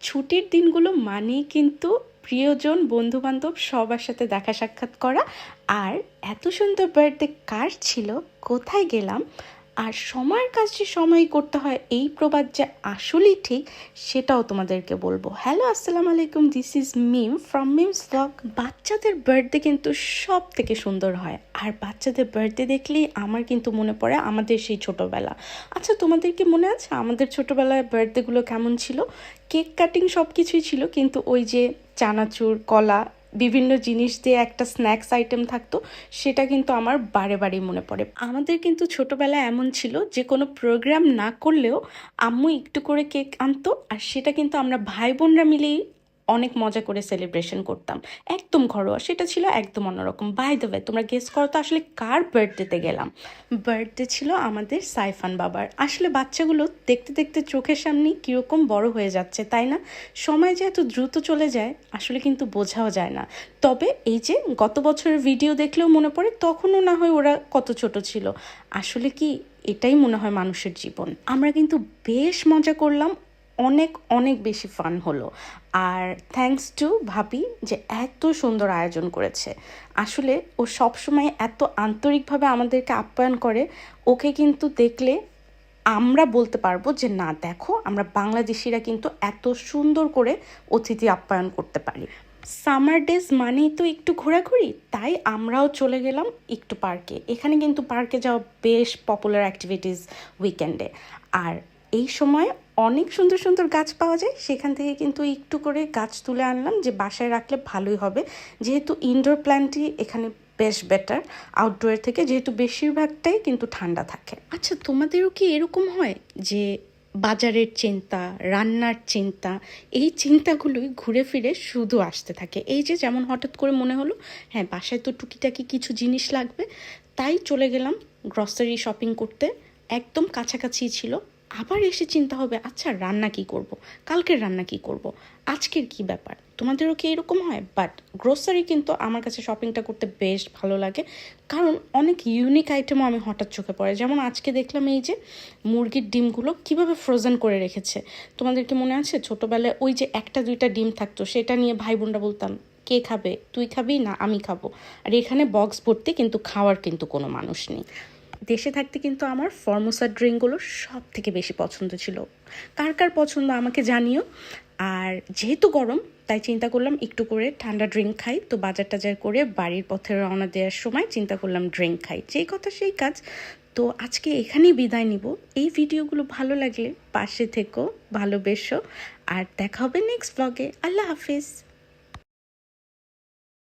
ছুটির দিনগুলো মানেই কিন্তু প্রিয়জন, বন্ধুবান্ধব সবার সাথে দেখা সাক্ষাৎ করা। আর এত সুন্দর বার্থডে কার ছিল, কোথায় গেলাম? আর সময়ের কাজ যে সময় করতে হয়, এই প্রবাদ যে আসলেই ঠিক, সেটাও তোমাদেরকে বলব। হ্যালো আসসালামু আলাইকুম this is Mim from Mim's vlog বাচ্চাদের বার্থডে কিন্তু সব থেকে সুন্দর হয়, আর বাচ্চাদের বার্থডে দেখলেই আমার কিন্তু মনে পড়ে আমাদের সেই ছোটোবেলা। আচ্ছা তোমাদের কি মনে আছে আমাদের ছোটোবেলায় বার্থডেগুলো কেমন ছিল? কেক কাটিং সব কিছুই ছিল, কিন্তু ওই যে চানাচুর, কলা বিভিন্ন জিনিস দিয়ে একটা স্ন্যাক্স আইটেম থাকতো, সেটা কিন্তু আমার বারে বারেই মনে পড়ে। আমাদের কিন্তু ছোটোবেলা এমন ছিল যে, কোনো প্রোগ্রাম না করলেও আম্মু একটু করে কেক আনতো, আর সেটা কিন্তু আমরা ভাই বোনরা মিলেই অনেক মজা করে সেলিব্রেশন করতাম। একদম ঘরোয়া, সেটা ছিল একদম অন্যরকম। বাই দ্য ওয়ে তোমরা গেস করো তো আসলে কার বার্থডেতে গেলাম? বার্থডে ছিল আমাদের সাইফান বাবার। আসলে বাচ্চাগুলো দেখতে দেখতে চোখের সামনে কীরকম বড় হয়ে যাচ্ছে, তাই না? সময় যে এত দ্রুত চলে যায়, আসলে কিন্তু বোঝাও যায় না। তবে এই যে গত বছরের ভিডিও দেখলেও মনে পড়ে, তখনও না হয় ওরা কত ছোট ছিল। আসলে কি এটাই মনে হয় মানুষের জীবন। আমরা কিন্তু বেশ মজা করলাম অনেক অনেক বেশি ফান হলো। আর থ্যাঙ্কস টু ভাবি যে এত সুন্দর আয়োজন করেছে। আসলে ও সবসময় এত আন্তরিকভাবে আমাদেরকে আপ্যায়ন করে, ওকে কিন্তু দেখলে আমরা বলতে পারব যে, না, দেখো, আমরা বাংলাদেশিরা কিন্তু এত সুন্দর করে অতিথি আপ্যায়ন করতে পারি। সামার ডেজ মানেই তো একটু ঘোরাঘুরি, তাই আমরাও চলে গেলাম একটু পার্কে এখানে কিন্তু পার্কে যাওয়া বেশ পপুলার অ্যাক্টিভিটিস উইকেন্ডে আর এই সময় অনেক সুন্দর সুন্দর গাছ পাওয়া যায়। সেখান থেকে কিন্তু একটু করে গাছ তুলে আনলাম যে বাসায় রাখলে ভালোই হবে। যেহেতু ইনডোর প্ল্যান্টই এখানে বেশ বেটার আউটডোরের থেকে যেহেতু বেশিরভাগটাই কিন্তু ঠান্ডা থাকে। আচ্ছা তোমাদেরও কি এরকম হয় যে বাজারের চিন্তা, রান্নার চিন্তা, এই চিন্তাগুলোই ঘুরে ফিরে শুধু আসতে থাকে? এই যে যেমন হঠাৎ করে মনে হলো হ্যাঁ বাসায় তো টুকিটাকি কিছু জিনিস লাগবে, তাই চলে গেলাম গ্রসারি শপিং করতে। একদম কাছাকাছি ছিল। আবার এসে চিন্তা হবে আচ্ছা রান্না কি করব। কালকের রান্না কি করব। আজকের কি ব্যাপার? তোমাদেরও কি এরকম হয়? বাট গ্রোসারি কিন্তু আমার কাছে শপিংটা করতে বেশ ভালো লাগে। কারণ অনেক ইউনিক আইটেমও আমি হঠাৎ চোখে পড়ে। যেমন আজকে দেখলাম এই যে মুরগির ডিমগুলো কীভাবে ফ্রোজেন করে রেখেছে। তোমাদের কি মনে আছে? ছোটোবেলায় ওই যে একটা, দুইটা ডিম থাকতো, সেটা নিয়ে ভাই বোনরা বলতাম, কে খাবে? তুই খাবি না আমি খাব? আর এখানে বক্স ভর্তি কিন্তু খাওয়ার কিন্তু কোনো মানুষ নেই। দেশে থাকতে কিন্তু আমার ফর্মোসা ড্রিঙ্কগুলো সব থেকে বেশি পছন্দ ছিল। কার কার পছন্দ আমাকে জানিও। আর যেহেতু গরম, তাই চিন্তা করলাম একটু করে ঠান্ডা ড্রিঙ্ক খাই। তো বাজার টাজার করে বাড়ির পথে রওনা দেওয়ার সময় চিন্তা করলাম ড্রিঙ্ক খাই। যেই কথা সেই কাজ। তো আজকে এখানেই বিদায় নিব। এই ভিডিওগুলো ভালো লাগলে পাশে থেকো, ভালোবেসো। আর দেখা হবে নেক্সট ব্লগে আল্লাহ হাফিজ।